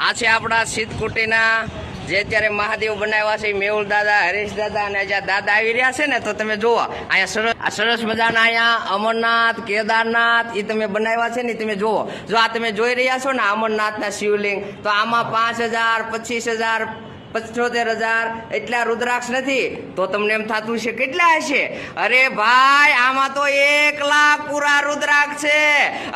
આ છે આપણા સિદ્ધકુટીના, જે અત્યારે મહાદેવ બનાવ્યા છે, મેહુલ દાદા, હરીશ દાદા અને જ્યાં દાદા આવી રહ્યા છે ને, તો તમે જોવા. અહીંયા સરસ મજાના અહીંયા અમરનાથ, કેદારનાથ એ તમે બનાવ્યા છે ને તમે જુઓ જો આ તમે જોઈ રહ્યા છો ને અમરનાથના શિવલિંગ, તો આમાં પાંચ હજાર, પચીસ હજાર, પંચોતેર હજાર એટલા રુદ્રાક્ષ નથી. તો તમને એમ થતું છે કેટલા હશે? અરે ભાઈ, આમાં તો એક લાખ પૂરા રુદ્રાક્ષ છે.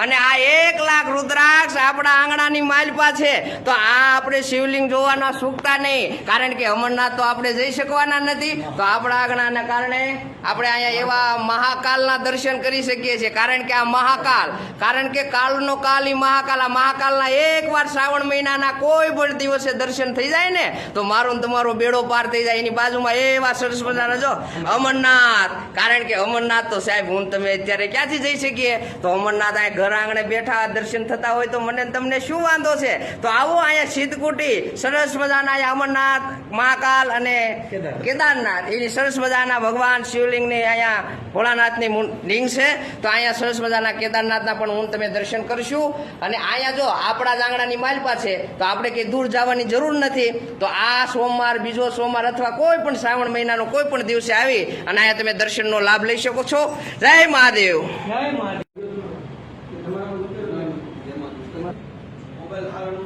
અને આ એક લાખ રુદ્રાક્ષ આપણા આંગણાની માલપા છે તો આ આપણે શિવલિંગ જોવાના સુકતા નહીં. કારણ કે અમરનાથ તો આપણે જઈ શકવાના નથી. તો આપણા આંગણાના કારણે આપણે અહીંયા એવા મહાકાલના દર્શન કરી શકીએ છીએ. કારણ કે આ મહાકાલ, કારણ કે કાલનો કાલ મહાકાલ, આ મહાકાલના એક વાર શ્રાવણ મહિનાના કોઈ પણ દિવસે દર્શન થઈ જાય ને, તો મારો તમારો બેડો પાર થઈ જાય. એની બાજુમાં એવા સરસ મજાના જો અમરનાથ. કારણ કે અમરનાથ તો સાહેબ, હું તમે અત્યારે ક્યાંથી જઈ શકીએ? તો અમરનાથ અહીંયા ઘર આંગણે બેઠા દર્શન થતા હોય તો મને ને તમને શું વાંધો છે? તો આવો અહીંયા સિદ્ધકુટી સરસ મજાના અમરનાથ મહાકાલ અને કેદારનાથ. એની સરસ મજાના ભગવાન શિવલિંગની અહીંયા ભોળાનાથની લિંગ છે. તો અહીંયા સરસ મજાના કેદારનાથના પણ હું તમે દર્શન કરશું. અને અહીંયા જો આપણા આંગણાની માલપા છે તો આપણે કંઈ દૂર જવાની જરૂર નથી. તો આ સોમવાર બીજો સોમવાર અથવા કોઈ પણ શ્રાવણ મહિનાનો કોઈ પણ દિવસે આવી અને અહીંયા તમે દર્શનનો લાભ લઈ શકો છો. જય મહાદેવ. જય મહાદેવ.